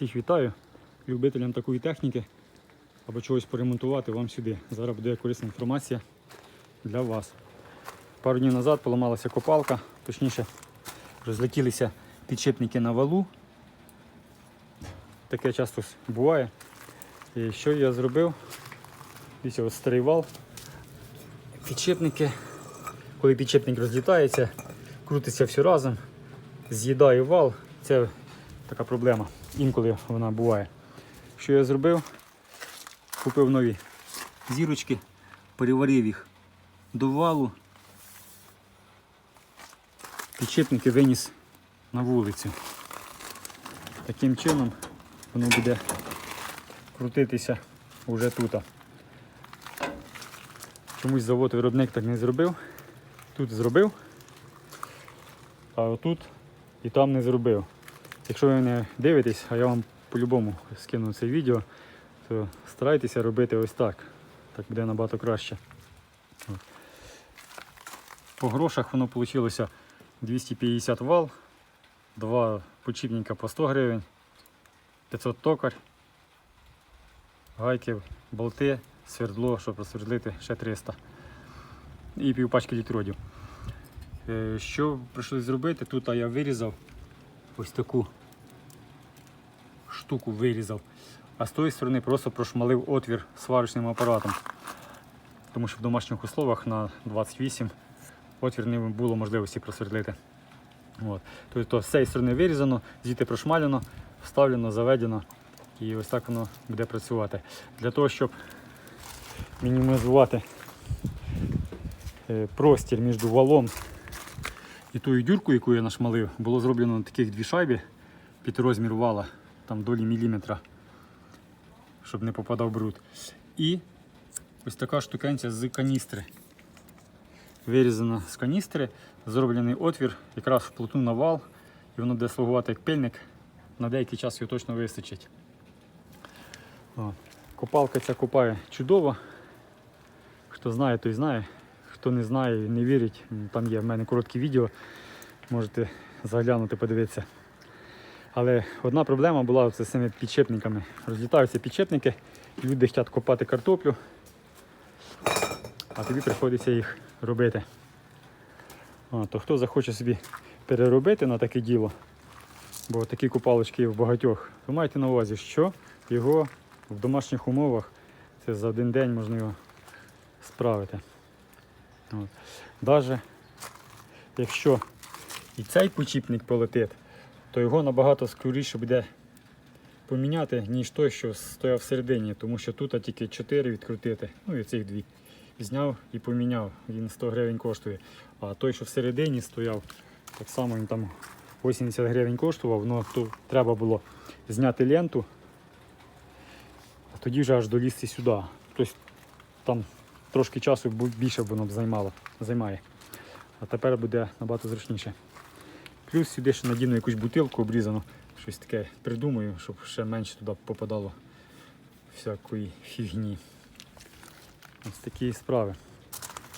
Всіх вітаю. Любителям такої техніки або чогось поремонтувати вам сюди. Зараз буде корисна інформація для вас. Пару днів назад поламалася копалка, точніше, розлетілися підшипники на валу. Таке часто буває. І що я зробив? Дивіться, ось старий вал. Підшипники, коли підшипник розлітається, крутиться все разом, з'їдає вал. Це така проблема. Інколи вона буває. Що я зробив? Купив нові зірочки, переварив їх до валу. Підшипники виніс на вулицю. Таким чином воно буде крутитися вже тут. Чомусь завод виробник так не зробив. Тут зробив, а отут і там не зробив. Якщо ви не дивитесь, а я вам по-любому скину це відео, то старайтеся робити ось так. Так буде набагато краще. По грошах воно вийшло 250 вал, два почіпника по 100 гривень, 500 токар, гайки, болти, свердло, щоб просвердлити ще 300 і півпачки літродів. Е, Що прийшлось зробити? Тут я вирізав ось таку штуку вирізав, а з тої сторони просто прошмалив отвір сварочним апаратом. Тому що в домашніх условиях на 28 отвір не було можливості просвердлити. От. Тобто з цієї сторони вирізано, звідти прошмалено, вставлено, заведено і ось так воно буде працювати. Для того, щоб мінімізувати е, простір між валом і тою дюркою, яку я нашмалив, було зроблено таких дві шайби під розмір вала, там долі міліметра, щоб не попадав бруд. І ось така штукенця з каністри. Вирізана з каністри, зроблений отвір, якраз вплотну на вал, і воно буде слугувати як пильник. На деякий час його точно вистачить. О, Копалка ця копає чудово. Хто знає, той знає. Хто не знає, не вірить, там є в мене коротке відео, можете заглянути, подивитися. Але одна проблема була з цими підшипниками. Розлітаються підшипники, люди хочуть копати картоплю, а тобі приходиться їх робити. А, то хто захоче собі переробити на таке діло, бо такі копалочки є в багатьох, то майте на увазі, що його в домашніх умовах це за один день можна його справити. От. Даже якщо і цей почіпник полетить, то його набагато скоріше буде поміняти, ніж той, що стояв всередині, тому що тут тільки 4 відкрутити, ну і цих дві. Зняв і поміняв, він 100 гривень коштує. А той, що всередині стояв, так само він там 80 гривень коштував, але тут треба було зняти ленту, а тоді вже аж долізти сюди. Тобто там трошки часу більше воно б займало, займає. А тепер буде набагато зручніше. Плюс сюди ще надіну якусь бутилку обрізану, щось таке придумаю, щоб ще менше туди попадало всякої фігні. Ось такі справи.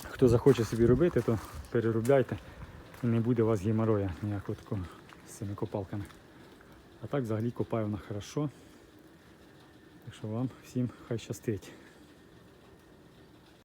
Хто захоче собі робити, то переробляйте. І не буде у вас геморроя ніякого такого з цими копалками. А так взагалі копаю вона хорошо. Так що вам всім хай щастить.